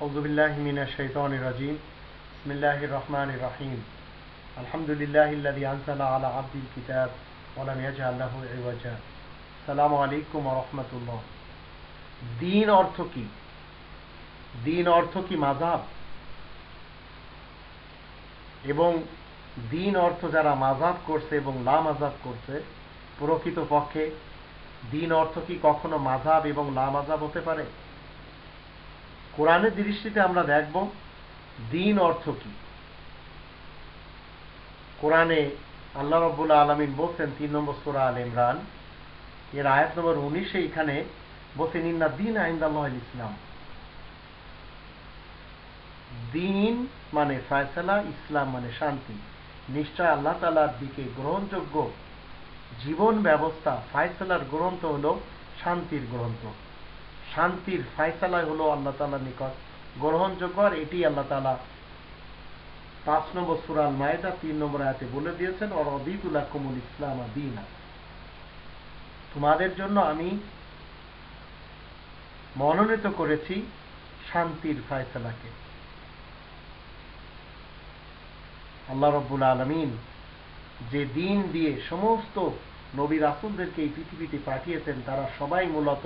أعوذ بالله من الشيطان الرجيم بسم الله الرحمن الرحيم الحمد لله الذي أنزل على عبد الكتاب ولم يجعل له عوجا السلام عليكم ورحمة الله দিন অর্থ কি দিন অর্থ কি মাজাব এবং দিন অর্থ যারা মাজাব করছে এবং লা মাজাব করছে প্রকৃত পক্ষে দিন অর্থ কি কখনো মাজাব এবং লা মাজাব হতে পারে কোরআনের দৃষ্টিতে আমরা দেখব দিন অর্থ কি। কোরআনে আল্লাহ রব্বুল আলমিন বলছেন তিন নম্বর সোরা আল ইমরান, এর আয়াত নম্বর উনিশে এখানে বলছেন, ইন্না দিন আইন্দাল্লাহ ইসলাম। দিন মানে ফয়সালা, ইসলাম মানে শান্তি। নিশ্চয় আল্লাহ তালার দিকে গ্রহণযোগ্য জীবন ব্যবস্থা, ফায়সালার গ্রন্থ হল শান্তির গ্রন্থ। শান্তির ফায়সালা হলো আল্লাহ তালার নিকট। গ্রহণযোগ্য আর এটি আল্লাহ তালা পাঁচ নম্বর সুরাল মায়েদা তিন নম্বর আয়াতে বলে দিয়েছেন ওর অদিদুল্লাহ কমুল ইসলাম দিনা। তোমাদের জন্য আমি মনোনীত করেছি শান্তির ফায়সালাকে। আল্লাহ রব্বুল আলমিন যে দিন দিয়ে সমস্ত নবী রাসুলদেরকে এই পৃথিবীতে পাঠিয়েছেন, তারা সবাই মূলত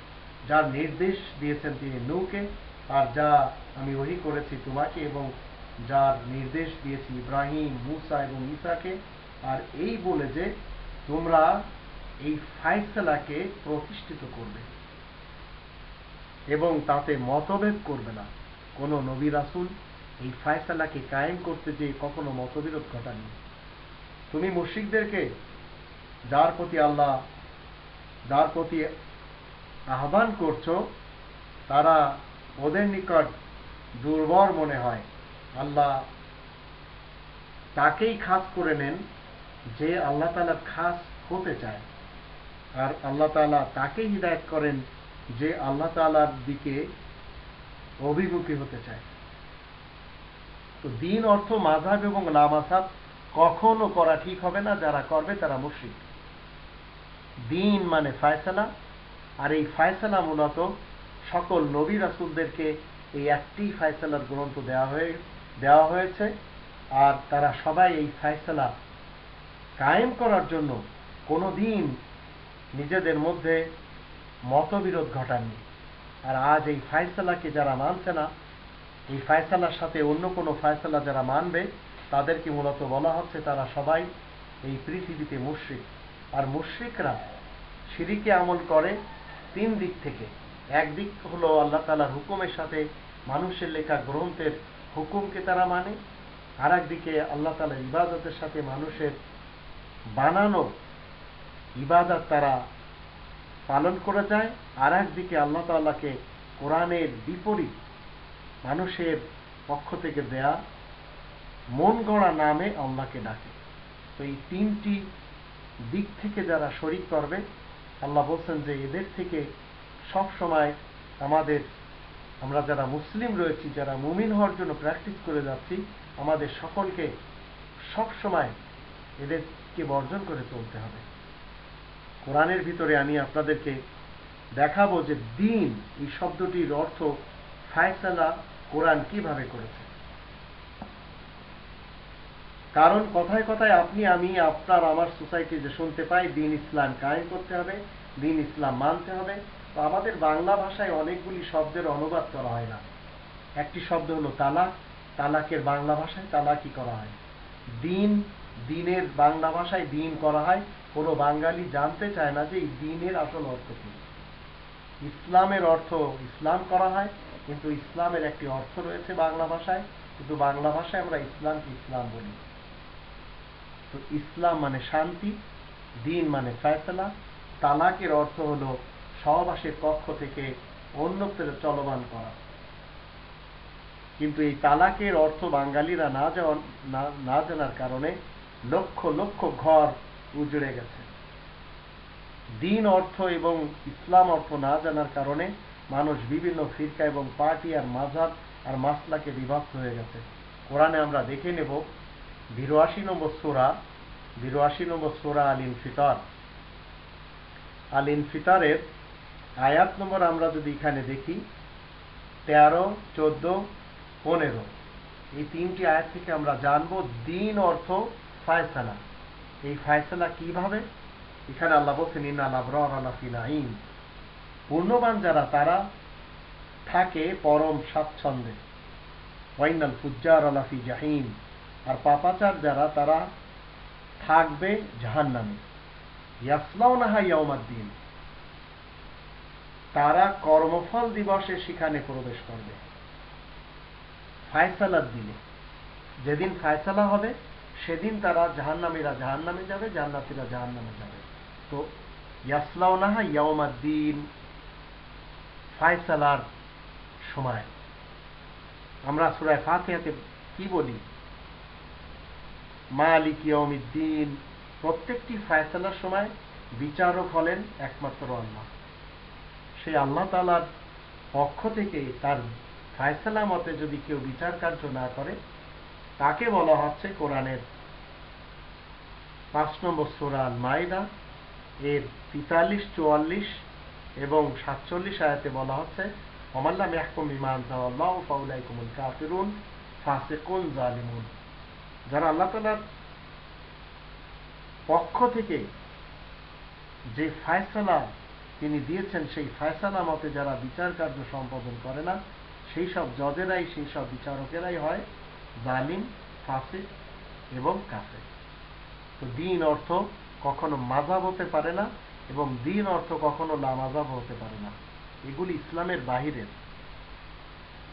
যার নির্দেশ দিয়েছেন তিনি নৌকে আর যা আমি ওহি করেছি তোমাকে এবং যার নির্দেশ দিয়েছি ইব্রাহিম, মুসা এবং ঈসাকে আর এই বলে যে, তোমরা এই ফায়সালাকে প্রতিষ্ঠিত করবে এবং তাতে মতভেদ করবে না। কোনো নবী রাসুল এই ফায়সালাকে কায়েম করতে যে কখনো মতবিরোধ ঘটানি তুমি মুশিকদেরকে যার প্রতি আল্লাহ, যার প্রতি আহ্বান করছ, তারা ওদের নিকট দুর্বল মনে হয়। আল্লাহ তাকেই খাস করে নেন, যে আল্লাহ তালা খাস হতে চায়। আর আল্লাহ তালা তাকেই হৃদায়ত করেন, যে আল্লাহ তালার দিকে অভিমুখী হতে চায়। তো দিন অর্থ মাঝাব এবং লামাসাব কখনো করা ঠিক হবে না, যারা করবে তারা মুশ্রিক। দিন মানে ফায়সালা আর এই ফায়সালা মূলত সকল নবী রাসুলদেরকে এই একটি ফায়সালার গ্রন্থ দেওয়া হয়ে, দেওয়া হয়েছে। আর তারা সবাই এই ফায়সালা কায়েম করার জন্য কোনো দিন নিজেদের মধ্যে মতবিরোধ ঘটাননি। আর আজ এই ফায়সালাকে যারা মানছে না, এই ফায়সালার সাথে অন্য কোনো ফায়সালা যারা মানবে, তাদেরকে মূলত বলা হচ্ছে তারা সবাই এই পৃথিবীতে মুশ্রিক। আর মুশ্রিকরা সিঁড়িকে আমল করে তিন দিক থেকে। একদিক হলো আল্লাহ তালার হুকুমের সাথে মানুষের লেখা গ্রন্থের হুকুমকে তারা মানে আর একদিকে আল্লাহ তালার ইবাদতের সাথে মানুষের বানানো ইবাদত তারা পালন করে যায় আর একদিকে আল্লাহ তাল্লাহকে কোরআনের বিপরীত মানুষের পক্ষ থেকে দেয়া মন গড়া নামে আল্লাহকে ডাকে। তো এই তিনটি দিক থেকে যারা শরিক করবে আল্লাহ বলছেন যে এদের থেকে সব সময় আমাদের, আমরা যারা মুসলিম রয়েছি, যারা মুমিন হওয়ার জন্য প্র্যাকটিস করে যাচ্ছি, আমাদের সকলকে সব সময় এদেরকে বর্জন করে চলতে হবে। কোরআনের ভিতরে আমি আপনাদেরকে দেখাবো যে দিন এই শব্দটির অর্থ ফায়সালা কোরআন কীভাবে করেছে। কারণ কথায় কথায় আপনি, আমি, আপনার, আমার সোসাইটি যে শুনতে পাই, দিন ইসলাম কায়েম করতে হবে, দিন ইসলাম মানতে হবে। তো আমাদের বাংলা ভাষায় অনেকগুলি শব্দের অনুবাদ করা হয় না। একটি শব্দ হলো তালাক। তালাকের বাংলা ভাষায় তালাকি করা হয়। দিন, দিনের বাংলা ভাষায় দিন করা হয়। কোনো বাঙালি জানতে চায় না যে এই দিনের আসল অর্থ কি। ইসলামের অর্থ ইসলাম করা হয়, কিন্তু ইসলামের একটি অর্থ রয়েছে বাংলা ভাষায়। কিন্তু বাংলা ভাষায় আমরা ইসলামকে ইসলাম বলি। তো ইসলাম মানে শান্তি, দিন মানে ফয়সলা, তালাকের অর্থ হলো সহবাসের পক্ষ থেকে অন্যত্র চলমান করা। কিন্তু এই তালাকের অর্থ বাঙালিরা না যাওয়ার না- না জানার কারণে লক্ষ লক্ষ ঘর উজড়ে গেছে। দিন অর্থ এবং ইসলাম অর্থ না জানার কারণে মানুষ বিভিন্ন ফিরকা এবং পার্টি আর মাঝাব আর মাসলাকে বিভক্ত হয়ে গেছে। কোরআনে আমরা দেখে নেব বিরাশি নম্বর সোরা, বিরাশি নম্বর সোরা আল আল আয়াত নম্বর আমরা যদি এখানে দেখি, তেরো, চোদ্দ, পনেরো। এই তিনটি আয়াত থেকে আমরা জানব দিন অর্থ ফায়সালা। এই ফায়সালা কীভাবে? এখানে আল্লাহ বলছেন ইন্নাল পূর্ণবান যারা, তারা থাকে পরম স্বাচ্ছন্দ্যে। ওয়াইনাল ফুজ্জার আলা ফি জাহিম। আর পাপাচার যারা, তারা থাকবে জাহান্নামে। ইয়াসলাউনাহা ইয়াউমাদ্দিন। তারা কর্মফল দিবসে সেখানে প্রবেশ করবে। ফায়সালার দিনে। যেদিন ফায়সালা হবে, সেদিন তারা জাহান্নামীরা জাহান্নামে যাবে, জান্নাতীরা জাহান্নামে যাবে। তো ইয়াসলাউনাহা ইয়াউমাদ্দিন ফায়সালার সময়। আমরা সুরায় ফাতিহাতে কি বলি? মালিক ইয়মিদ্দিন প্রত্যেকটি ফায়সালার সময় বিচারক হলেন একমাত্র আল্লাহ। সেই আল্লাহ তালার পক্ষ থেকে তার ফায়সালা মতে যদি কেউ বিচার কার্য না করে, তাকে বলা হচ্ছে কোরআনের পাঁচ নম্বর সুরাল মাইদা এর তিতাল্লিশ, চুয়াল্লিশ এবং সাতচল্লিশ আয়াতে বলা হচ্ছে অমাল্লাম ইয়াহকুম বিমা আনজালাল্লাহু ফাউলাইকুমুল কাফিরুন ফাসিকুন জালিমুন। যারা আল্লাহ তাআলার পক্ষ থেকে যে ফায়সালা তিনি দিয়েছেন, সেই ফায়সালা মতে যারা বিচার কার্য সম্পাদন করে না, সেই সব জজেরাই, সেই সব বিচারকেরাই হয় জালিম, ফাসিক এবং কাফের। তো দিন অর্থ কখনো মাজাব হতে পারে না এবং দিন অর্থ কখনো লামাজাব হতে পারে না। এগুলি ইসলামের বাহিরের